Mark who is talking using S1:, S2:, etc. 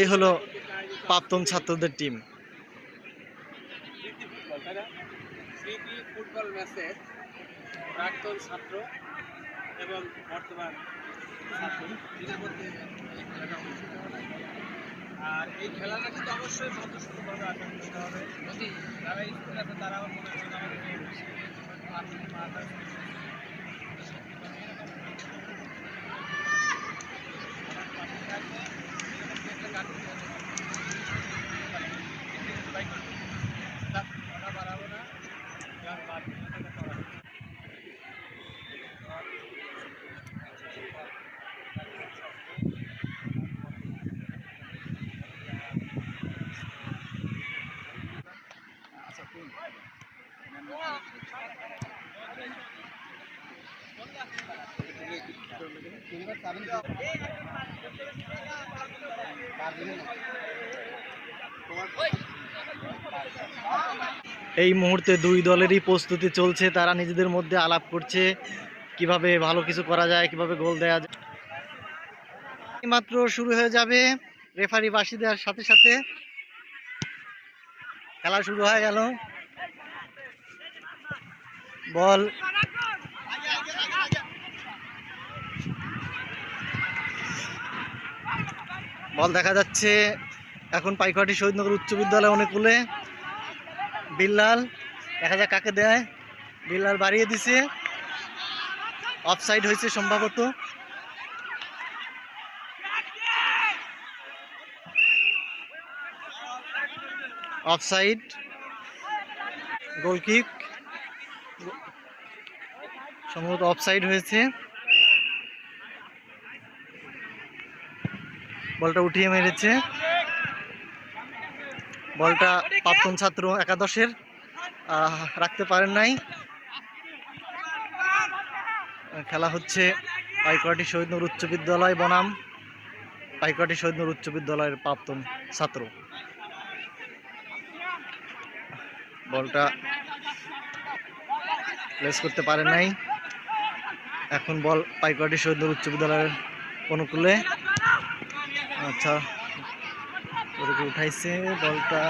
S1: এই হলো প্রাক্তন ছাত্রদের টিম
S2: ফুটবল ম্যাচের প্রাক্তন ছাত্র এবং বর্তমান হবে। আর এই খেলাটা কিন্তু অবশ্যই সন্তোষভাবে অনুষ্ঠিত হবে। যদি যারা স্কুল আছে, তারাও মনে করেন আমাদের এই আর্থিক মাথা বাড়াবো না যার বাড়বে সেটা করা হবে।
S1: এই মুহূর্তে দুই দলেরই প্রস্তুতি চলছে, তারা নিজেদের মধ্যে আলাপ করছে, কীভাবে ভালো কিছু করা যায়, কীভাবে গোল দেওয়া যায়। মাত্র শুরু হয়ে যাবে রেফারি বাসি দেওয়ার সাথে সাথে। খেলা শুরু হয়ে গেল। বল। বল দেখা যাচ্ছে, এখন পাইকহাটি শহীদনগর উচ্চ বিদ্যালয় অনুকূলে বিল্লাল, দেখা যাক কাকে দেয়। বিল্লাল বাড়িয়ে দিছে। অফসাইড হয়েছে সম্ভবত। অফসাইড গোলকিক সম্ভবত অফসাইড হয়েছে। বলটা উঠিয়ে মেরেছে। বলটা প্রাক্তন ছাত্র একাদশের রাখতে পারেন নাই। খেলা হচ্ছে পাইকরাটি শহীদনগর উচ্চ বিদ্যালয়, বনাম। পাইকরাটি শহীদনগর উচ্চ বিদ্যালয়ের প্রাক্তন ছাত্র। বলটা প্লেস করতে পারে নাই। এখন বল পাইকোয়াটি সৈন্য উচ্চ বিদ্যালয়ের অনুকূলে। আচ্ছা ওরকম উঠাইছে, বলটা।